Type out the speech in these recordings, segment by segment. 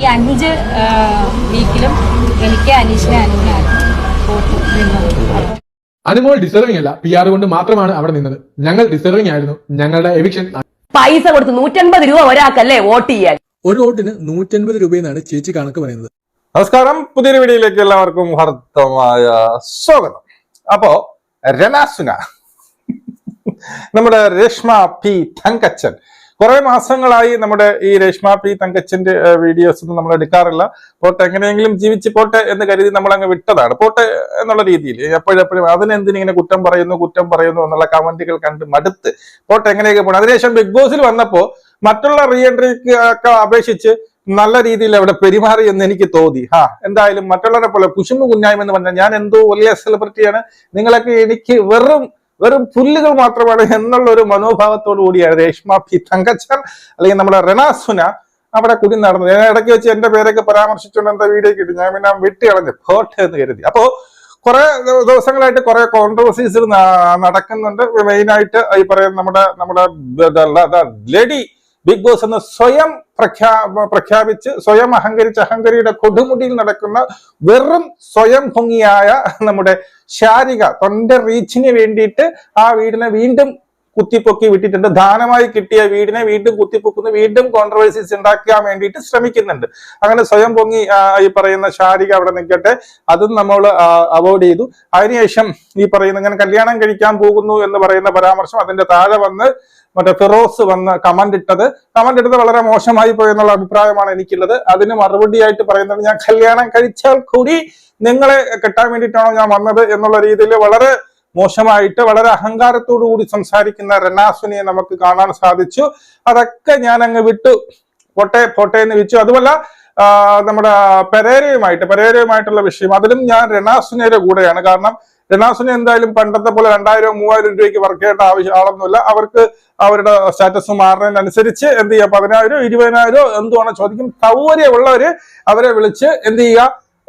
ഈ അഞ്ച് വീക്കിലും എനിക്ക് അനീഷിനെ അനുവിനായിരുന്നു അനുമോൾ ഡിസർവിംഗ് അല്ല പി ആർ കൊണ്ട് മാത്രമാണ് അവിടെ നിന്നത്. ഞങ്ങൾ ഡിസർവിംഗ് ആയിരുന്നു. ഞങ്ങളുടെ എവിക്ഷൻ പൈസ കൊടുത്ത് നൂറ്റൻപത് രൂപ ഒരാൾക്കല്ലേ വോട്ട് ചെയ്യാൻ? ഒരു വോട്ടിന് നൂറ്റൻപത് രൂപയെന്നാണ് ചേച്ചി കണക്ക് പറയുന്നത്. നമസ്കാരം. പുതിയൊരു വീഡിയോയിലേക്ക് എല്ലാവർക്കും ഹർത്തമായ സ്വാഗതം. അപ്പോ രമാസുന നമ്മുടെ രേഷ്മ പി തങ്കച്ചൻ കുറെ മാസങ്ങളായി നമ്മുടെ ഈ രേഷ്മ പി തങ്കച്ചന്റെ വീഡിയോസ് ഒന്നും നമ്മൾ എടുക്കാറില്ല. പോട്ടെ എങ്ങനെയെങ്കിലും ജീവിച്ച് പോട്ടെ എന്ന് കരുതി നമ്മൾ അങ്ങ് വിട്ടതാണ്. പോട്ടെ എന്നുള്ള രീതിയിൽ. എപ്പോഴെപ്പോഴും അതിനെന്തിനിങ്ങനെ കുറ്റം പറയുന്നു കുറ്റം പറയുന്നു എന്നുള്ള കമന്റുകൾ കണ്ട് മടുത്ത് പോട്ടെ എങ്ങനെയൊക്കെ പോകണം അതിനുശേഷം ബിഗ് ബോസിൽ വന്നപ്പോ മറ്റുള്ള റീ എൻട്രിക്ക് ഒക്കെ അപേക്ഷിച്ച് നല്ല രീതിയിൽ അവിടെ പെരുമാറി എന്ന് എനിക്ക് തോന്നി. ഹാ എന്തായാലും മറ്റുള്ളവരെ പോലെ കുശുമ്പ് കുഞ്ഞായ്മ എന്ന് പറഞ്ഞാൽ ഞാൻ എന്തോ വലിയ സെലിബ്രിറ്റിയാണ് നിങ്ങളൊക്കെ എനിക്ക് വെറും വെറും പുല്ലുകൾ മാത്രമാണ് എന്നുള്ള ഒരു മനോഭാവത്തോടു കൂടിയാണ് രേഷ്മ പി തങ്കച്ചൻ അല്ലെങ്കിൽ നമ്മുടെ റെനാസുന അവിടെ കുടി നടന്നത്. ഞാൻ ഇടയ്ക്ക് വെച്ച് എന്റെ പേരൊക്കെ പരാമർശിച്ചുകൊണ്ട് എന്താ വീഡിയോ കിട്ടി ഞാൻ പിന്നെ വിട്ട് കളഞ്ഞു. പോട്ടെ എന്ന് കരുതി. അപ്പോ കുറെ ദിവസങ്ങളായിട്ട് കുറെ കോൺട്രവേഴ്സീസ് നടക്കുന്നുണ്ട്. മെയിനായിട്ട് ഈ പറയുന്ന നമ്മുടെ നമ്മുടെ ലേഡി ബിഗ് ബോസ് എന്ന് സ്വയം പ്രഖ്യാ പ്രഖ്യാപിച്ച് സ്വയം അഹങ്കരിച്ച് അഹങ്കരിയുടെ കൊടുമുടിയിൽ നടക്കുന്ന വെറും സ്വയം ഭംഗിയായ നമ്മുടെ ശാരിക തൊണ്ട റീച്ചിന് വേണ്ടിയിട്ട് ആ വീടിനെ വീണ്ടും കുത്തിപ്പൊക്കി വിട്ടിട്ടുണ്ട്. ദാനമായി കിട്ടിയ വീടിനെ വീണ്ടും കുത്തിപ്പൊക്കുന്നു. വീണ്ടും കോൺട്രവേഴ്സീസ് ഉണ്ടാക്കാൻ വേണ്ടിയിട്ട് ശ്രമിക്കുന്നുണ്ട്. അങ്ങനെ സ്വയം പൊങ്ങി ഈ പറയുന്ന ശാരിക അവിടെ നിൽക്കട്ടെ. അതും നമ്മൾ അവോയ്ഡ് ചെയ്തു. അതിനുശേഷം ഈ പറയുന്ന ഞാൻ കല്യാണം കഴിക്കാൻ പോകുന്നു എന്ന് പറയുന്ന പരാമർശം അതിന്റെ താഴെ വന്ന് മറ്റേ ഫിറോസ് വന്ന് കമന്റ് ഇട്ടത്. കമന്റ് ഇട്ടത് വളരെ മോശമായി പോയി എന്നുള്ള അഭിപ്രായമാണ് എനിക്കുള്ളത്. അതിന് മറുപടിയായിട്ട് പറയുന്നത് ഞാൻ കല്യാണം കഴിച്ചാൽ കൂടി നിങ്ങളെ കെട്ടാൻ വേണ്ടിയിട്ടാണോ ഞാൻ വന്നത്? എന്നുള്ള രീതിയിൽ വളരെ മോശമായിട്ട് വളരെ അഹങ്കാരത്തോടു കൂടി സംസാരിക്കുന്ന റനാസുനെ നമുക്ക് കാണാൻ സാധിച്ചു. അതൊക്കെ ഞാൻ അങ്ങ് വിട്ടു. പൊട്ടെ പോട്ടെ എന്ന് വെച്ചു അതുമല്ല നമ്മുടെ പെരേരയുമായിട്ട് പെരേരയുമായിട്ടുള്ള വിഷയം. അതിലും ഞാൻ രണാസുനയുടെ കൂടെയാണ്. കാരണം രണാസുനെ എന്തായാലും പണ്ടത്തെ പോലെ രണ്ടായിരം മൂവായിരം രൂപയ്ക്ക് വർക്ക് ചെയ്യേണ്ട ആവശ്യം ആളൊന്നുമില്ല. അവർക്ക് അവരുടെ സ്റ്റാറ്റസ് മാറുന്നതിനനുസരിച്ച് എന്ത് ചെയ്യുക? പതിനായിരം ഇരുപതിനായിരം എന്തുവാണോ ചോദിക്കും. സൗകര്യമുള്ളവര് അവരെ വിളിച്ച് എന്ത് ചെയ്യുക?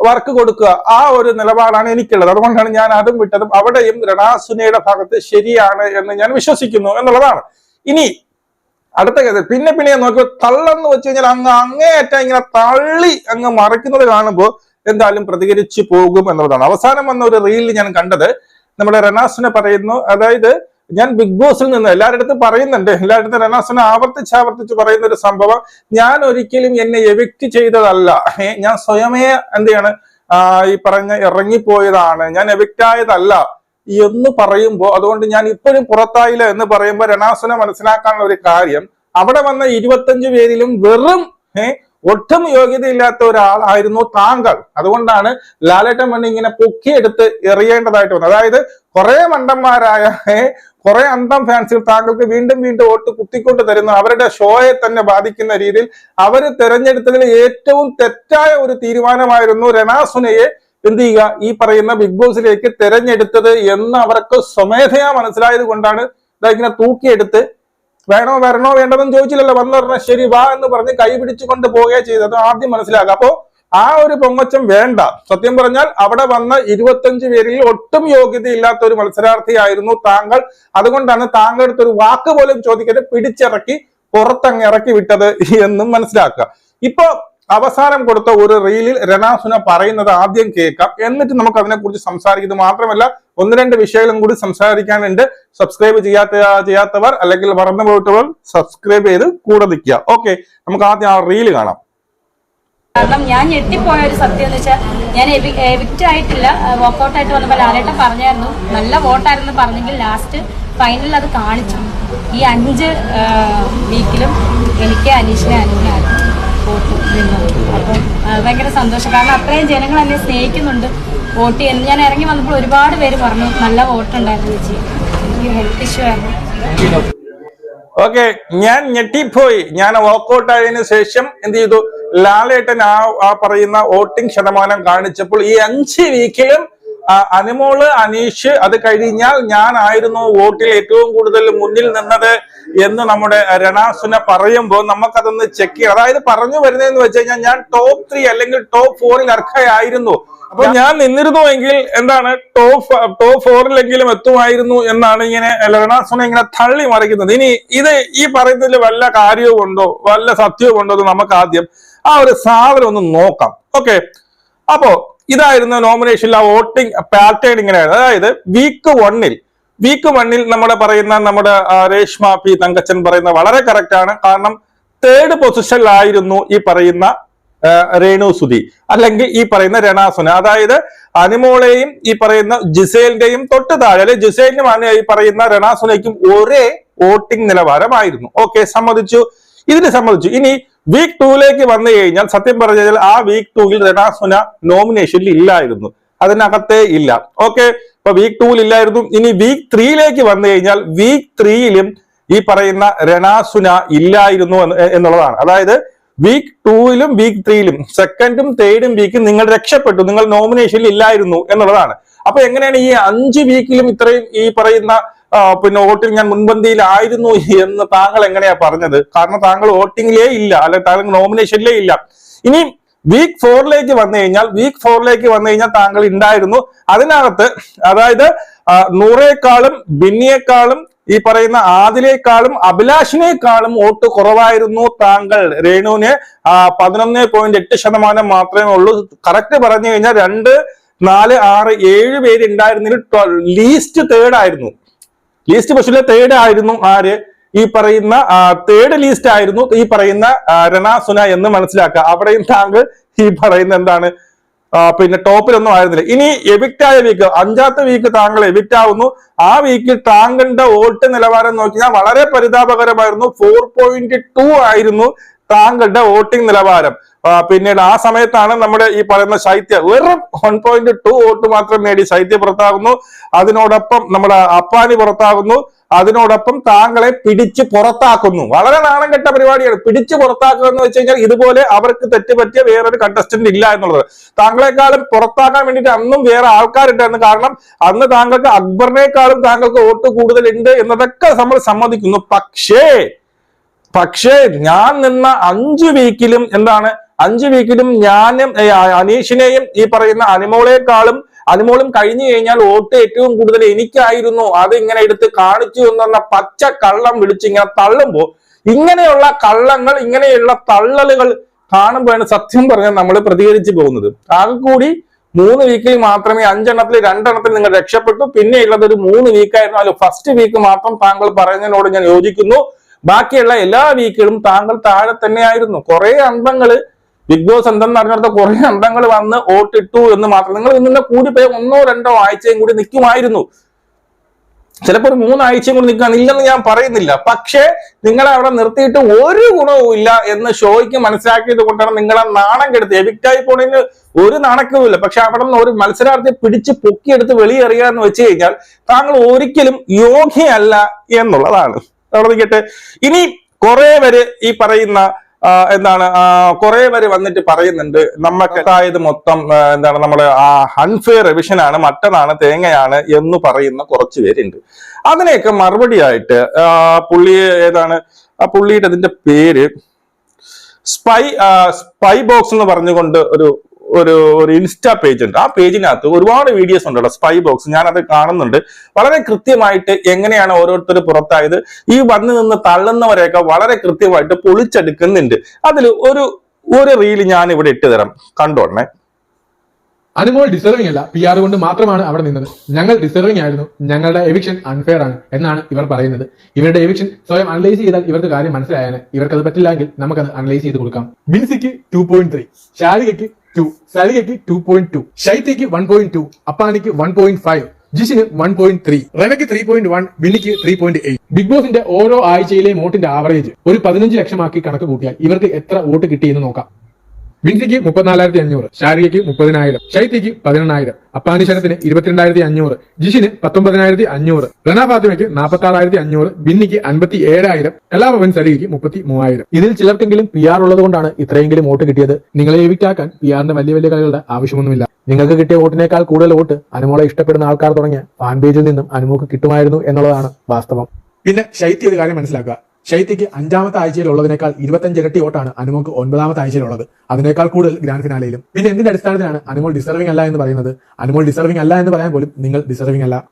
വർക്ക് കൊടുക്കുക. ആ ഒരു നിലപാടാണ് എനിക്കുള്ളത്. അതുകൊണ്ടാണ് ഞാൻ അതും വിട്ടതും അവിടെയും രണാസുനയുടെ ഭാഗത്ത് ശരിയാണ് എന്ന് ഞാൻ വിശ്വസിക്കുന്നു എന്നുള്ളതാണ്. ഇനി അടുത്ത കഥ പിന്നെ പിന്നെ നോക്കി തള്ളെന്ന് വെച്ച് കഴിഞ്ഞാൽ അങ്ങ് അങ്ങേയറ്റം ഇങ്ങനെ തള്ളി അങ്ങ് മറിക്കുന്നത് കാണുമ്പോൾ എന്തായാലും പ്രതികരിച്ചു പോകും എന്നുള്ളതാണ്. അവസാനം വന്ന ഒരു റീലിൽ ഞാൻ കണ്ടത് നമ്മുടെ രണാസുനെ പറയുന്നു അതായത് ഞാൻ ബിഗ് ബോസിൽ നിന്ന് എല്ലാവരുടെ പറയുന്നുണ്ട്. എല്ലാവരുടെ രണാസന ആവർത്തിച്ച് ആവർത്തിച്ച് പറയുന്ന ഒരു സംഭവം. ഞാൻ ഒരിക്കലും എന്നെ എവിക്റ്റ് ചെയ്തതല്ല. ഞാൻ സ്വയമേ എന്തെയാണ്? ഈ പറഞ്ഞ ഇറങ്ങിപ്പോയതാണ്. ഞാൻ എവിക്റ്റ് ആയതല്ല. എന്ന് പറയുമ്പോൾ അതുകൊണ്ട് ഞാൻ ഇപ്പോഴും പുറത്തായില്ല എന്ന് പറയുമ്പോൾ രണാസന മനസ്സിലാക്കാനുള്ള ഒരു കാര്യം അവിടെ വന്ന ഇരുപത്തഞ്ച് പേരിലും വെറും ഏ, ഒട്ടും യോഗ്യതയില്ലാത്ത ഒരാളായിരുന്നു താങ്കൾ. അതുകൊണ്ടാണ് ലാലേട്ടൻ മണി ഇങ്ങനെ പൊക്കിയെടുത്ത് എറിയേണ്ടതായിട്ട് വന്നത്. അതായത് കുറെ മണ്ടന്മാരായ കുറെ അന്തം ഫാൻസിൽ താങ്കൾക്ക് വീണ്ടും വീണ്ടും വോട്ട് കുത്തിക്കൊണ്ട് തരുന്ന. അവരുടെ ഷോയെ തന്നെ ബാധിക്കുന്ന രീതിയിൽ അവർ തെരഞ്ഞെടുത്തതിൽ ഏറ്റവും തെറ്റായ ഒരു തീരുമാനമായിരുന്നു രണാസുനയെ എന്ത് ചെയ്യുക? ഈ പറയുന്ന ബിഗ് ബോസിലേക്ക് തെരഞ്ഞെടുത്തത് എന്ന് അവർക്ക് സ്വമേധയാ മനസ്സിലായത് കൊണ്ടാണ് ദാ ഇങ്ങനെ തൂക്കിയെടുത്ത് വേണോ വരണോ വേണ്ടതെന്ന് ചോദിച്ചില്ലല്ലോ. വന്നു ശരി വാ എന്ന് പറഞ്ഞ് കൈ പിടിച്ചുകൊണ്ട് പോവുകയെ ചെയ്തത്. ആദ്യം മനസ്സിലാക്കുക. അപ്പോ ആ ഒരു പൊങ്ങച്ചം വേണ്ട. സത്യം പറഞ്ഞാൽ അവിടെ വന്ന ഇരുപത്തഞ്ച് പേരിൽ ഒട്ടും യോഗ്യതയില്ലാത്ത ഒരു മത്സരാർത്ഥിയായിരുന്നു താങ്കൾ. അതുകൊണ്ടാണ് താങ്കളുടെ അടുത്ത് ഒരു വാക്ക് പോലും ചോദിക്കാതെ പിടിച്ചിറക്കി പുറത്തങ്ങ് ഇറക്കി വിട്ടത് എന്നും മനസ്സിലാക്കുക. ഇപ്പൊ അവസാനം കൊടുത്ത ഒരു റീലിൽ രണാസുന പറയുന്നത് ആദ്യം കേൾക്കാം. എന്നിട്ട് നമുക്ക് അതിനെക്കുറിച്ച് സംസാരിക്കുന്നത് മാത്രമല്ല ഒന്ന് രണ്ട് വിഷയങ്ങളും കൂടി സംസാരിക്കാനുണ്ട്. സബ്സ്ക്രൈബ് ചെയ്യാത്ത ചെയ്യാത്തവർ അല്ലെങ്കിൽ മറന്നു പോയിട്ടവർ സബ്സ്ക്രൈബ് ചെയ്ത് കൂടെ നിൽക്കുക. ഓക്കെ നമുക്ക് ആദ്യം ആ റീൽ കാണാം. കാരണം ഞാൻ ഞെട്ടിപ്പോയ ഒരു സത്യം എന്ന് വെച്ചാൽ ഞാൻ എവിക്റ്റ് ആയിട്ടില്ല. വോക്കൗട്ട് ആയിട്ട് വന്നപ്പോൾ ലാലേട്ടൻ പറഞ്ഞായിരുന്നു നല്ല വോട്ടായിരുന്നു പറഞ്ഞെങ്കിൽ ലാസ്റ്റ് ഫൈനലിൽ അത് കാണിച്ചു. ഈ അഞ്ച് വീക്കിലും എനിക്ക് അനീഷിനെ വോട്ട് നിന്നത് അപ്പം ഭയങ്കര സന്തോഷം. കാരണം അത്രയും ജനങ്ങൾ എന്നെ സ്നേഹിക്കുന്നുണ്ട് വോട്ട് ചെയ്യുന്നു ഞാൻ ഇറങ്ങി വന്നപ്പോൾ ഒരുപാട് പേര് പറഞ്ഞു നല്ല വോട്ടുണ്ടായിരുന്നു ചേച്ചി. എനിക്ക് ഹെൽത്ത് ഇഷ്യൂ ആയിരുന്നു ഓക്കെ ഞാൻ ഞെട്ടിപ്പോയി. ഞാൻ വർക്കൗട്ട് ആയതിനു ശേഷം എന്ത് ചെയ്തു? ലാലേട്ടൻ ആ ആ പറയുന്ന വോട്ടിംഗ് ശതമാനം കാണിച്ചപ്പോൾ ഈ അഞ്ച് വീക്കിലും അനുമോൾ അനീഷ് അത് കഴിഞ്ഞാൽ ഞാനായിരുന്നു വോട്ടിൽ ഏറ്റവും കൂടുതൽ മുന്നിൽ നിന്നത് എന്ന് നമ്മുടെ രണാസുന പറയുമ്പോൾ നമുക്കതൊന്ന് ചെക്ക് ചെയ്യാം അതായത് പറഞ്ഞു വരുന്നതെന്ന് വെച്ച് കഴിഞ്ഞാൽ ഞാൻ ടോപ്പ് ത്രീ അല്ലെങ്കിൽ ടോപ്പ് ഫോറിൽ അർഹയായിരുന്നു. അപ്പൊ ഞാൻ നിന്നിരുന്നു എങ്കിൽ എന്താണ് ടോപ്പ് ടോപ്പ് ഫോറിലെങ്കിലും എത്തുമായിരുന്നു എന്നാണ് ഇങ്ങനെ രണാസുന ഇങ്ങനെ തള്ളി മറിക്കുന്നത്. ഇനി ഇത് ഈ പറയുന്നതിൽ വല്ല കാര്യവും ഉണ്ടോ വല്ല സത്യവും ഉണ്ടോ എന്ന് നമുക്ക് ആദ്യം ആ ഒരു സാധനം ഒന്ന് നോക്കാം. ഓക്കെ അപ്പോ ഇതായിരുന്നു നോമിനേഷനിൽ ആ വോട്ടിംഗ് പാറ്റേൺ ഇങ്ങനെയാണ് അതായത് വീക്ക് വണ്ണിൽ വീക്ക് വണ്ണിൽ നമ്മുടെ പറയുന്ന നമ്മുടെ രേഷ്മ പി തങ്കച്ചൻ പറയുന്ന വളരെ കറക്റ്റ് ആണ്. കാരണം തേർഡ് പൊസിഷനിലായിരുന്നു ഈ പറയുന്ന രേണു സുധി. അല്ലെങ്കിൽ ഈ പറയുന്ന രണാസുന അതായത് അനിമോളെയും ഈ പറയുന്ന ജിസേലിന്റെയും തൊട്ട് താഴെ അല്ലെ ജിസേലിനുമാണ് ഈ പറയുന്ന രണാസുനയ്ക്കും ഒരേ വോട്ടിംഗ് നിലവാരമായിരുന്നു. ഓക്കെ സമ്മതിച്ചു. ഇതിന് സമ്മതിച്ചു. ഇനി വീക്ക് ടൂയിലേക്ക് വന്നു കഴിഞ്ഞാൽ സത്യം പറഞ്ഞു കഴിഞ്ഞാൽ ആ വീക്ക് ടൂവിൽ രണാസുന നോമിനേഷനിൽ ഇല്ലായിരുന്നു. അതിനകത്തേ ഇല്ല. ഓക്കെ ഇപ്പൊ വീക്ക് ടൂവിൽ ഇല്ലായിരുന്നു. ഇനി വീക്ക് ത്രീയിലേക്ക് വന്നു കഴിഞ്ഞാൽ വീക്ക് ത്രീയിലും ഈ പറയുന്ന രണാസുന ഇല്ലായിരുന്നു എന്നുള്ളതാണ്. അതായത് വീക്ക് ടൂയിലും വീക്ക് ത്രീയിലും സെക്കൻഡും തേർഡും വീക്കും നിങ്ങൾ രക്ഷപ്പെട്ടു. നിങ്ങൾ നോമിനേഷനിൽ ഇല്ലായിരുന്നു എന്നുള്ളതാണ്. അപ്പൊ എങ്ങനെയാണ് ഈ അഞ്ച് വീക്കിലും ഇത്രയും ഈ പറയുന്ന പിന്നെ വോട്ടിൽ ഞാൻ മുൻപന്തിയിലായിരുന്നു എന്ന് താങ്കൾ എങ്ങനെയാ പറഞ്ഞത്? കാരണം താങ്കൾ വോട്ടിങ്ങിലേ ഇല്ല അല്ലെ താങ്കൾ നോമിനേഷനിലേ ഇല്ല. ഇനി വീക്ക് ഫോറിലേക്ക് വന്നു കഴിഞ്ഞാൽ വീക്ക് ഫോറിലേക്ക് വന്നു കഴിഞ്ഞാൽ താങ്കൾ ഉണ്ടായിരുന്നു അതിനകത്ത് അതായത് നൂറേക്കാളും ബിന്നിയേക്കാളും ഈ പറയുന്ന ആദിലേക്കാളും അഭിലാഷിനേക്കാളും വോട്ട് കുറവായിരുന്നു താങ്കൾ. രേണുവിന് പതിനൊന്ന് പോയിന്റ് എട്ട് ശതമാനം മാത്രമേ ഉള്ളൂ. കറക്റ്റ് പറഞ്ഞു കഴിഞ്ഞാൽ രണ്ട് നാല് ആറ് ഏഴ് പേര് ഉണ്ടായിരുന്നതിൽ ലീസ്റ്റ് തേർഡ് ആയിരുന്നു. ലീസ്റ്റ് പക്ഷേ തേർഡ് ആയിരുന്നു ആര്? ഈ പറയുന്ന തേർഡ് ലീസ്റ്റ് ആയിരുന്നു ഈ പറയുന്ന രണാസുന എന്ന് മനസ്സിലാക്കുക. അവിടെയും താങ്കൾ ഈ പറയുന്ന എന്താണ്? പിന്നെ ടോപ്പിലൊന്നും ആയിരുന്നില്ല. ഇനി എവിക്റ്റ് ആയ വീക്ക് അഞ്ചാമത്തെ വീക്ക് താങ്കൾ എവിക്റ്റ് ആവുന്നു. ആ വീക്കിൽ താങ്കളുടെ വോട്ട് നിലവാരം നോക്കിയാൽ വളരെ പരിതാപകരമായിരുന്നു. ഫോർ പോയിന്റ് ടു ആയിരുന്നു താങ്കളുടെ വോട്ടിംഗ് നിലവാരം. പിന്നീട് ആ സമയത്താണ് നമ്മുടെ ഈ പറയുന്ന ശൈത്യ വെറും വൺ പോയിന്റ് ടു വോട്ട് മാത്രം നേടി ശൈത്യ പുറത്താകുന്നു. അതിനോടൊപ്പം നമ്മുടെ അപ്പാനി പുറത്താകുന്നു. അതിനോടൊപ്പം താങ്കളെ പിടിച്ച് പുറത്താക്കുന്നു. വളരെ നാണം കെട്ട പരിപാടിയാണ്. പിടിച്ച് പുറത്താക്കുക എന്ന് വെച്ച് കഴിഞ്ഞാൽ ഇതുപോലെ അവർക്ക് തെറ്റുപറ്റിയ വേറൊരു കണ്ടസ്റ്റന്റ് ഇല്ല എന്നുള്ളത്. താങ്കളെക്കാളും പുറത്താക്കാൻ വേണ്ടിയിട്ട് അന്നും വേറെ ആൾക്കാരുണ്ടായിരുന്നു കാരണം അന്ന് താങ്കൾക്ക് അക്ബറിനേക്കാളും താങ്കൾക്ക് വോട്ട് കൂടുതലുണ്ട് എന്നതൊക്കെ നമ്മൾ സമ്മതിക്കുന്നു. പക്ഷേ പക്ഷേ ഞാൻ നിന്ന അഞ്ചു വീക്കിലും എന്താണ് അഞ്ചു വീക്കിലും ഞാനും അനീഷിനെയും ഈ പറയുന്ന അനുമോളേക്കാളും അനുമോളും കഴിഞ്ഞു കഴിഞ്ഞാൽ വോട്ട് ഏറ്റവും കൂടുതൽ എനിക്കായിരുന്നു. അത് ഇങ്ങനെ എടുത്ത് കാണിച്ചു പറഞ്ഞ പച്ച കള്ളം വിളിച്ച് ഇങ്ങനെ തള്ളുമ്പോ ഇങ്ങനെയുള്ള കള്ളങ്ങൾ ഇങ്ങനെയുള്ള തള്ളലുകൾ കാണുമ്പോഴാണ് സത്യം പറഞ്ഞാൽ നമ്മൾ പ്രതികരിച്ചു പോകുന്നത്. ആകെ കൂടി മൂന്ന് വീക്കിൽ മാത്രമേ അഞ്ചെണ്ണത്തിൽ രണ്ടെണ്ണത്തിൽ നിങ്ങൾ രക്ഷപ്പെട്ടു. പിന്നെ ഉള്ളത് ഒരു മൂന്ന് വീക്കായിരുന്നു. അതിൽ ഫസ്റ്റ് വീക്ക് മാത്രം താങ്കൾ പറയുന്നതിനോട് ഞാൻ യോജിക്കുന്നു. ബാക്കിയുള്ള എല്ലാ വീക്കുകളും താങ്കൾ താഴെ തന്നെയായിരുന്നു. കുറെ അന്തങ്ങൾ ബിഗ് ബോസ് എന്തെന്ന് അറിഞ്ഞിടത്ത് കുറെ അന്തങ്ങൾ വന്ന് വോട്ടിട്ടു എന്ന് മാത്രം. നിങ്ങൾ ഇന്നെ കൂടി പോയി ഒന്നോ രണ്ടോ ആഴ്ചയും കൂടി നിൽക്കുമായിരുന്നു. ചിലപ്പോൾ ഒരു മൂന്നാഴ്ചയും കൂടി നിൽക്കാൻ ഇല്ലെന്ന് ഞാൻ പറയുന്നില്ല. പക്ഷേ നിങ്ങളെ അവിടെ നിർത്തിയിട്ട് ഒരു ഗുണവും ഇല്ല എന്ന് ഷോയ്ക്ക് മനസ്സിലാക്കിയത് കൊണ്ടാണ് നിങ്ങളെ നാണം കെടുത്തി എവിക്റ്റായി പോണതിന് ഒരു നാണക്കവുമില്ല. പക്ഷെ അവിടെ നിന്ന് ഒരു മത്സരാർത്ഥിയെ പിടിച്ച് പൊക്കിയെടുത്ത് വെളിയെറിയുക എന്ന് വെച്ച് കഴിഞ്ഞാൽ താങ്കൾ ഒരിക്കലും യോഗ്യയല്ല എന്നുള്ളതാണ്. അവിടെ നിൽക്കട്ടെ. ഇനി കുറെ പേര് ഈ പറയുന്ന എന്താണ് കുറെ പേര് വന്നിട്ട് പറയുന്നുണ്ട് നമ്മൾക്കായത് മൊത്തം എന്താണ് നമ്മുടെ അൺഫെയർ റിവിഷനാണ് മട്ടനാണ് തേങ്ങയാണ് എന്ന് പറയുന്ന കുറച്ച് പേരുണ്ട്. അതിനെയൊക്കെ മറുപടിയായിട്ട് പുള്ളി ഏതാണ് പുള്ളിയുടെ അതിന്റെ പേര് സ്പൈ സ്പൈ ബോക്സ് എന്ന് പറഞ്ഞുകൊണ്ട് ഒരു ഒരു ഒരു ഇൻസ്റ്റാ പേജ് ഉണ്ട് ആ പേജിനകത്ത് ഒരുപാട് വീഡിയോസ് ഉണ്ടല്ലോ സ്പൈ ബോക്സ് ഞാനത് കാണുന്നുണ്ട്. വളരെ കൃത്യമായിട്ട് എങ്ങനെയാണ് ഓരോരുത്തർ പുറത്തായത് ഈ വന്നു നിന്ന് തള്ളുന്നവരെയൊക്കെ വളരെ കൃത്യമായിട്ട് പൊളിച്ചെടുക്കുന്നുണ്ട്. അതിൽ ഒരു ഒരു റീൽ ഞാൻ ഇവിടെ ഇട്ട് തരാം കണ്ടോണേ അനുമോൾ ഡിസർവിംഗ് അല്ല പി ആർ കൊണ്ട് മാത്രമാണ് അവിടെ നിന്നത്. ഞങ്ങൾ ഡിസർവിംഗ് ആയിരുന്നു ഞങ്ങളുടെ എവിക്ഷൻ അൺഫെയർ ആണ് എന്നാണ് ഇവർ പറയുന്നത്. ഇവരുടെ എവിക്ഷൻ സ്വയം അനലൈസ് ചെയ്താൽ ഇവർക്ക് കാര്യം മനസ്സിലായാണ് ഇവർക്ക് അത് പറ്റില്ലെങ്കിൽ നമുക്കത് അനലൈസ് ചെയ്ത് കൊടുക്കാം. മിൻസിക്ക് ടു പോയിന്റ് ത്രീ ഷാരികയ്ക്ക് ടു സലികയ്ക്ക് ടു പോയിന്റ് ടു ഷൈത്യയ്ക്ക് വൺ പോയിന്റ് ടു അപ്പാനിക്ക് വൺ പോയിന്റ് ഫൈവ് ജിഷിന് വൺ പോയിന്റ് ത്രീ റെനയ്ക്ക് ത്രീ പോയിന്റ് വൺ ബിന്നിക്ക് ത്രീ പോയിന്റ് എയ്റ്റ് ബിഗ് ബോസിന്റെ ഓരോ ആഴ്ചയിലെ വോട്ടിന്റെ ആവറേജ് ഒരു പതിനഞ്ച് ലക്ഷമാക്കി കണക്ക് കൂട്ടിയാൽ ഇവർക്ക് എത്ര വോട്ട് കിട്ടിയെന്ന് നോക്കാം. ബിൻസിക്ക് മുപ്പത്തിനാലായിരത്തി അഞ്ഞൂറ് ശാരികയ്ക്ക് മുപ്പതിനായിരം ഷൈത്യയ്ക്ക് പതിനെണ്ണായിരം അപ്പാനിശനത്തിന് ഇരുപത്തിരണ്ടായിരത്തി അഞ്ഞൂറ് ജിഷിന് പത്തൊമ്പതിനായിരത്തി അഞ്ഞൂറ് റന ഫാത്തിമയ്ക്ക് നാൽപ്പത്തി ആറായിരത്തി അഞ്ഞൂറ് ബിന്നിക്ക് അൻപത്തി ഏഴായിരം കലാഭവൻ സരികയ്ക്ക് മുപ്പത്തി മൂവായിരം ഇതിൽ ചിലർക്കെങ്കിലും പി ആർ ഉള്ളത് കൊണ്ടാണ് ഇത്രയെങ്കിലും വോട്ട് കിട്ടിയത്. നിങ്ങളെ ഏവിക്കാക്കാൻ പി ആറിന്റെ വലിയ വലിയ കളികളുടെ ആവശ്യമൊന്നുമില്ല. നിങ്ങൾക്ക് കിട്ടിയ വോട്ടിനേക്കാൾ കൂടുതൽ വോട്ട് അനുമോളെ ഇഷ്ടപ്പെടുന്ന ആൾക്കാർ തുടങ്ങിയ ഫാൻ പേജിൽ നിന്നും അനുമോക്ക് കിട്ടുമായിരുന്നു എന്നുള്ളതാണ് വാസ്തവം. പിന്നെ ശൈത്യ ഒരു കാര്യം മനസ്സിലാക്കുക. ശൈത്യക്ക് അഞ്ചാമത്തെ ആഴ്ചയിൽ ഉള്ളതിനേക്കാൾ ഇരുപത്തഞ്ച് ഇരട്ടി വോട്ടാണ് അനുമോൾക്ക് ഒൻപതാമത്തെ ആഴ്ചയിലുള്ളത്. അതിനേക്കാൾ കൂടുതൽ ഗ്രാൻഡ് ഫിനാലയിലും. പിന്നെ എന്തിന്റെ അടിസ്ഥാനത്തിലാണ് അനുമോൾ ഡിസർവിംഗ് അല്ല എന്ന് പറയുന്നത്? അനുമോൾ ഡിസർവിംഗ് അല്ല എന്ന് പറയാൻ പോലും നിങ്ങൾ ഡിസർവിംഗ് അല്ല.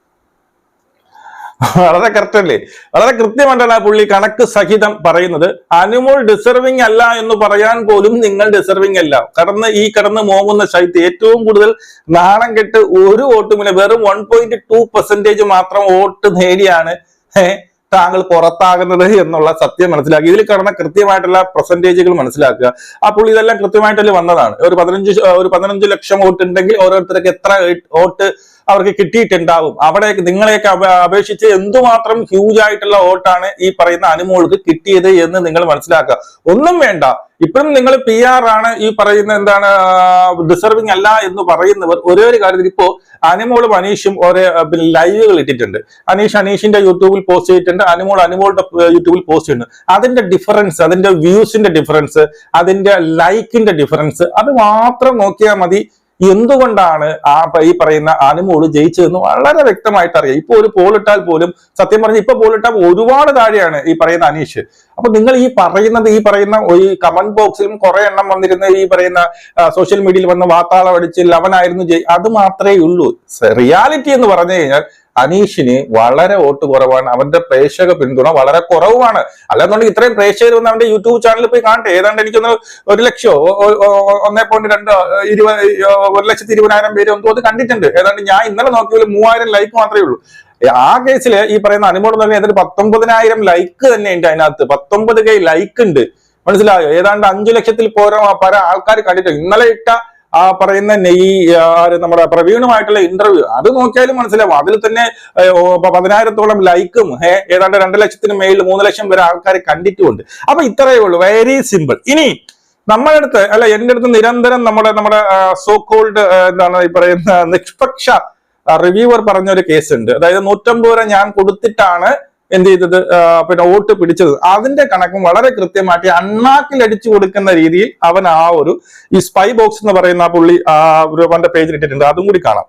വളരെ കറക്റ്റ് അല്ലേ? വളരെ കൃത്യമായിട്ടാണ് പുള്ളി കണക്ക് സഹിതം പറയുന്നത്. അനുമോൾ ഡിസർവിംഗ് അല്ല എന്ന് പറയാൻ പോലും നിങ്ങൾ ഡിസർവിംഗ് അല്ല. കടന്ന് ഈ കടന്ന് മോങ്ങുന്ന ശൈത്യം ഏറ്റവും കൂടുതൽ നാണം കെട്ട് ഒരു വോട്ടുമില്ല. വെറും വൺ പോയിന്റ് ടു പെർസെന്റേജ് മാത്രം വോട്ട് നേടിയാണ്. ഏഹ് താങ്കൾ പുറത്താകുന്നത് എന്നുള്ള സത്യം മനസ്സിലാക്കി. ഇതിൽ കിടന്ന കൃത്യമായിട്ടുള്ള പെർസെന്റേജുകൾ മനസ്സിലാക്കുക. അപ്പോൾ ഇതെല്ലാം കൃത്യമായിട്ടല്ലേ വന്നതാണ്. ഒരു പതിനഞ്ച് ഒരു പതിനഞ്ച് ലക്ഷം വോട്ട് ഉണ്ടെങ്കിൽ ഓരോരുത്തർക്ക് എത്ര വോട്ട് അവർക്ക് കിട്ടിയിട്ടുണ്ടാവും. അവിടെ നിങ്ങളെയൊക്കെ അപ- അപേക്ഷിച്ച് എന്തുമാത്രം ഹ്യൂജ് ആയിട്ടുള്ള വോട്ടാണ് ഈ പറയുന്ന അനുമോൾക്ക് കിട്ടിയത് എന്ന് നിങ്ങൾ മനസ്സിലാക്കുക. ഒന്നും വേണ്ട. ഇപ്പോഴും നിങ്ങൾ പി ആർ ആണ് ഈ പറയുന്ന എന്താണ് ഡിസർവിങ് അല്ല എന്ന് പറയുന്നവർ ഒരേ ഒരു കാര്യത്തിൽ ഇപ്പോ അനുമോളും അനീഷും ഒരേ ലൈവുകൾ ഇട്ടിട്ടുണ്ട്. അനീഷ് അനീഷിന്റെ യൂട്യൂബിൽ പോസ്റ്റ് ചെയ്തിട്ടുണ്ട്. അനുമോൾ അനുമോളുടെ യൂട്യൂബിൽ പോസ്റ്റ് ചെയ്യുന്നുണ്ട് അതിന്റെ ഡിഫറൻസ് അതിന്റെ വ്യൂസിന്റെ ഡിഫറൻസ് അതിന്റെ ലൈക്കിന്റെ ഡിഫറൻസ് അത് മാത്രം നോക്കിയാൽ മതി. എന്തുകൊണ്ടാണ് ആ ഈ പറയുന്ന അനുമോൾ ജയിച്ചതെന്ന് വളരെ വ്യക്തമായിട്ട് അറിയാം. ഇപ്പൊ ഒരു പോളിട്ടാൽ പോലും സത്യം പറഞ്ഞ ഇപ്പൊ പോളിട്ടാൽ ഒരുപാട് താഴെയാണ് ഈ പറയുന്ന അനീഷ്. അപ്പൊ നിങ്ങൾ ഈ പറയുന്നത് ഈ പറയുന്ന ഈ കമന്റ് ബോക്സിലും കുറെ എണ്ണം വന്നിരുന്ന ഈ പറയുന്ന സോഷ്യൽ മീഡിയയിൽ വന്ന് വാർത്താളം അടിച്ച് ലവനായിരുന്നു ജയി അത് മാത്രമേ ഉള്ളൂ. റിയാലിറ്റി എന്ന് പറഞ്ഞു കഴിഞ്ഞാൽ അനീഷിന് വളരെ വോട്ട് കുറവാണ്. അവന്റെ പ്രേക്ഷക പിന്തുണ വളരെ കുറവാണ് അല്ലാന്നുണ്ടെങ്കിൽ ഇത്രയും പ്രേക്ഷകർ വന്ന് അവന്റെ യൂട്യൂബ് ചാനലിൽ പോയി കാണട്ടെ. ഏതാണ്ട് എനിക്കൊന്ന് ഒരു ലക്ഷോ ഒന്നേ പോയിന്റ് രണ്ട് ഇരുപത് ഒരു ലക്ഷത്തി ഇരുപതിനായിരം പേര് ഒന്നും അത് കണ്ടിട്ടുണ്ട്. ഏതാണ്ട് ഞാൻ ഇന്നലെ നോക്കിയാൽ മൂവായിരം ലൈക്ക് മാത്രമേ ഉള്ളൂ. ആ കേസിൽ ഈ പറയുന്ന അനുമോട് തന്നെ ഏതൊരു പത്തൊമ്പതിനായിരം ലൈക്ക് തന്നെ ഉണ്ട് അതിനകത്ത്. പത്തൊമ്പത് കൈ ലൈക്ക് ഉണ്ട്. മനസ്സിലായോ? ഏതാണ്ട് അഞ്ചു ലക്ഷത്തിൽ പോരാ പല ആൾക്കാർ കണ്ടിട്ടുണ്ട്. ഇന്നലെ ഇട്ട ആ പറയുന്ന നെയ് നമ്മുടെ പ്രവീണുമായിട്ടുള്ള ഇന്റർവ്യൂ അത് നോക്കിയാലും മനസ്സിലാവും. അതിൽ തന്നെ പതിനായിരത്തോളം ലൈക്കും ഏതാണ്ട് രണ്ട് ലക്ഷത്തിന് മേളിൽ മൂന്ന് ലക്ഷം വരെ ആൾക്കാർ കണ്ടിട്ടുമുണ്ട്. അപ്പൊ ഇത്രയേ ഉള്ളൂ. വെരി സിമ്പിൾ ഇനി നമ്മുടെ അടുത്ത് അല്ല എന്റെ അടുത്ത് നിരന്തരം നമ്മുടെ നമ്മുടെ സോ കോൾഡ് എന്താണ് ഈ പറയുന്ന നിഷ്പക്ഷ റിവ്യൂവർ പറഞ്ഞ ഒരു കേസ് ഉണ്ട്. അതായത് നൂറ്റമ്പത് രൂപ ഞാൻ കൊടുത്തിട്ടാണ് എന്ത് ചെയ്തത്? പിന്നെ വോട്ട് പിടിച്ചത്. അതിന്റെ കണക്കും വളരെ കൃത്യമായിട്ട് അണ്ണാക്കിൽ അടിച്ചു കൊടുക്കുന്ന രീതിയിൽ അവൻ ആ ഒരു ഈ സ്പൈ ബോക്സ് എന്ന് പറയുന്ന ആ പുള്ളി ആ ഒരു അവന്റെ പേജിൽ ഇട്ടിട്ടുണ്ട്. അതും കൂടി കാണാം.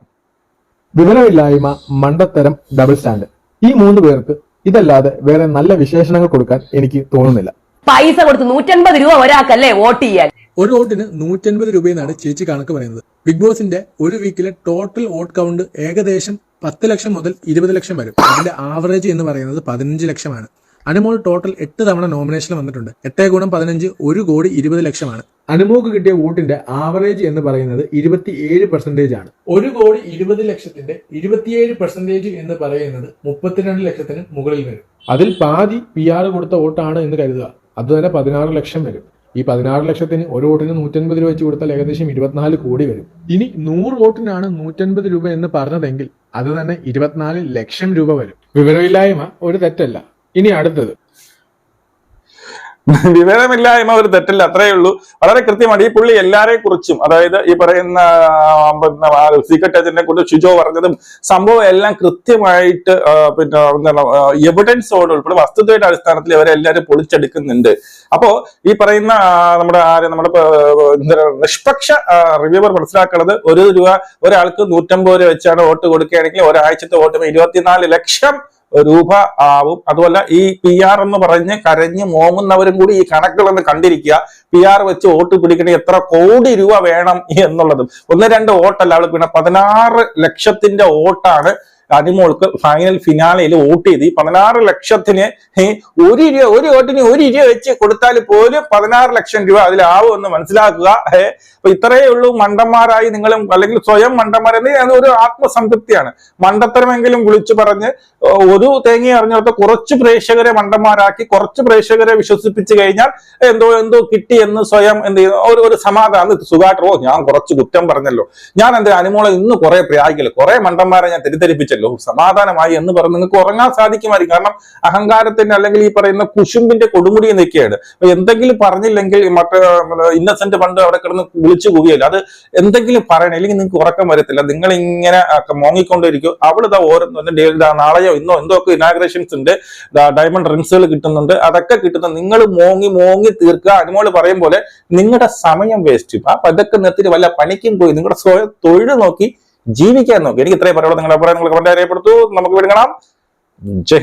വിവരമില്ലായ്മ മണ്ടത്തരം ഡബിൾ സ്റ്റാൻഡ് ഈ മൂന്ന് പേർക്ക് ഇതല്ലാതെ വേറെ നല്ല വിശേഷണങ്ങൾ കൊടുക്കാൻ എനിക്ക് തോന്നുന്നില്ല. പൈസ കൊടുത്ത് നൂറ്റൻപത് രൂപ ഒരാൾക്കല്ലേ വോട്ട് ചെയ്യാൻ? ഒരു വോട്ടിന് നൂറ്റൻപത് രൂപയെന്നാണ് ചേച്ചി കണക്ക് പറയുന്നത്. ബിഗ് ബോസിന്റെ ഒരു വീക്കിലെ ടോട്ടൽ വോട്ട് കൗണ്ട് ഏകദേശം പത്ത് ലക്ഷം മുതൽ ഇരുപത് ലക്ഷം വരും. അതിന്റെ ആവറേജ് എന്ന് പറയുന്നത് പതിനഞ്ച് ലക്ഷമാണ്. അനുമോൾ ടോട്ടൽ എട്ട് തവണ നോമിനേഷൻ വന്നിട്ടുണ്ട്. എട്ടേ ഗുണം പതിനഞ്ച് ഒരു കോടി ഇരുപത് ലക്ഷമാണ്. അനുമോക്ക് കിട്ടിയ വോട്ടിന്റെ ആവറേജ് എന്ന് പറയുന്നത് ഇരുപത്തിയേഴ് പെർസെന്റേജ് ആണ്. ഒരു കോടി ഇരുപത് ലക്ഷത്തിന്റെ ഇരുപത്തിയേഴ് പെർസെന്റേജ് എന്ന് പറയുന്നത് മുപ്പത്തിരണ്ട് ലക്ഷത്തിന് മുകളിൽ വരും. അതിൽ പാതി പി ആർ കൊടുത്ത വോട്ടാണ് എന്ന് കരുതുക. അത് തന്നെ പതിനാറ് ലക്ഷം വരും. ഈ പതിനാറ് ലക്ഷത്തിന് ഒരു വോട്ടിന് നൂറ്റൻപത് രൂപ വെച്ച് കൊടുത്താൽ ഏകദേശം ഇരുപത്തിനാല് കോടി വരും. ഇനി നൂറ് വോട്ടിനാണ് നൂറ്റൻപത് രൂപ എന്ന് പറഞ്ഞതെങ്കിൽ അത് തന്നെ ഇരുപത്തിനാല് ലക്ഷം രൂപ വരും. വിവരമില്ലായ്മ ഒരു തെറ്റല്ല. ഇനി അടുത്തത്. വിവരമില്ലായ്മ ഒരു തെറ്റല്ല അത്രയേ ഉള്ളൂ. വളരെ കൃത്യമാണ് ഈ പുള്ളി എല്ലാരെ കുറിച്ചും അതായത് ഈ പറയുന്ന സീക്രട്ട് ഏജന്റിനെ കുറിച്ച് ഷിജോ പറഞ്ഞതും സംഭവം എല്ലാം കൃത്യമായിട്ട് പിന്നെ എന്താണ് എവിഡൻസോട് ഉൾപ്പെടെ വസ്തുതയുടെ അടിസ്ഥാനത്തിൽ ഇവരെ എല്ലാവരും പൊളിച്ചെടുക്കുന്നുണ്ട്. അപ്പോ ഈ പറയുന്ന നമ്മുടെ ആര് നമ്മുടെ നിഷ്പക്ഷ റിവ്യൂവർ മനസ്സിലാക്കുന്നത് ഒരു രൂപ ഒരാൾക്ക് നൂറ്റമ്പത് രൂപ വെച്ചാണ് വോട്ട് കൊടുക്കുകയാണെങ്കിൽ ഒരാഴ്ചത്തെ വോട്ട് ഇരുപത്തിനാല് ലക്ഷം രൂപ ആവും. അതുമല്ല ഈ പി ആർ എന്ന് പറഞ്ഞ് കരഞ്ഞ് മോങ്ങുന്നവരും കൂടി ഈ കണക്കുകളൊന്ന് കണ്ടിരിക്കുക. പി ആർ വെച്ച് വോട്ട് പിടിക്കണേ എത്ര കോടി രൂപ വേണം എന്നുള്ളതും. ഒന്ന് രണ്ട് വോട്ടല്ല അവൾ പിന്നെ പതിനാറ് ലക്ഷത്തിന്റെ വോട്ടാണ് അനിമോൾക്ക് ഫൈനൽ ഫിനാലയിൽ വോട്ട് ചെയ്ത് ഈ പതിനാറ് ലക്ഷത്തിന് ഒരു രൂപ ഒരു വോട്ടിന് ഒരു രൂപ വെച്ച് കൊടുത്താൽ പോലും പതിനാറ് ലക്ഷം രൂപ അതിലാവും എന്ന് മനസ്സിലാക്കുക അപ്പൊ ഇത്രയേ ഉള്ളൂ മണ്ടന്മാരായി നിങ്ങളും അല്ലെങ്കിൽ സ്വയം മണ്ടന്മാരെന്ന് അത് ഒരു ആത്മസംതൃപ്തിയാണ്. മണ്ടത്തരമെങ്കിലും വിളിച്ചു പറഞ്ഞ് ഒരു തേങ്ങ അറിഞ്ഞിടത്ത് കുറച്ച് പ്രേക്ഷകരെ മണ്ടന്മാരാക്കി കുറച്ച് പ്രേക്ഷകരെ വിശ്വസിപ്പിച്ചു കഴിഞ്ഞാൽ എന്തോ എന്തോ കിട്ടി എന്ന് സ്വയം എന്ത് ചെയ്യുന്നു? ഒരു സമാധാനം. സുഖമായിട്ട് ഞാൻ കുറച്ച് കുറ്റം പറഞ്ഞല്ലോ. ഞാൻ എന്റെ അനുമോളെ ഇന്ന് കുറെ പ്രയാഗില്ല കുറെ മണ്ടന്മാരെ ഞാൻ തെറ്റിദ്ധരിപ്പിച്ചല്ലോ സമാധാനമായി എന്ന് പറഞ്ഞ് നിങ്ങൾക്ക് ഉറങ്ങാൻ സാധിക്കുമായിരിക്കും. കാരണം അഹങ്കാരത്തിന്റെ അല്ലെങ്കിൽ ഈ പറയുന്ന കുശുമ്പിന്റെ കൊടുമുടി നിൽക്കുകയാണ് അപ്പൊ എന്തെങ്കിലും പറഞ്ഞില്ലെങ്കിൽ മറ്റേ ഇന്നസെന്റ് പണ്ട് അവിടെ കിടന്ന് വിളിച്ചു കൂവിയല്ലോ. അത് എന്തെങ്കിലും പറയണം. അല്ലെങ്കിൽ നിങ്ങൾക്ക് ഉറക്കം വരത്തില്ല. നിങ്ങൾ ഇങ്ങനെ മോങ്ങിക്കൊണ്ടിരിക്കും അവളിതാ ഓരോ നാളെയോ ഇന്നോ എന്തോ ഒക്കെ ഇനാഗ്രേഷൻസ് ഉണ്ട്. ഡയമണ്ട് റിംസുകൾ കിട്ടുന്നുണ്ട്. അതൊക്കെ കിട്ടുന്ന നിങ്ങൾ മോങ്ങി മോങ്ങി തീർക്കുക. അനുമോൾ പറയും പോലെ നിങ്ങളുടെ സമയം വേസ്റ്റ് ആ പതൊക്കെ നിർത്തിയിട്ട് വല്ല പണിക്കും പോയി. നിങ്ങളുടെ സ്വയം തൊഴിൽ നോക്കി ജീവിക്കാൻ നോക്കി. എനിക്ക് ഇത്രയും പറയുള്ളൂ. നിങ്ങളുടെ അഭിപ്രായം നിങ്ങൾ കമന്റ് അറിയപ്പെടുത്തു നമുക്ക് വിടുങ്ങണം ജയ്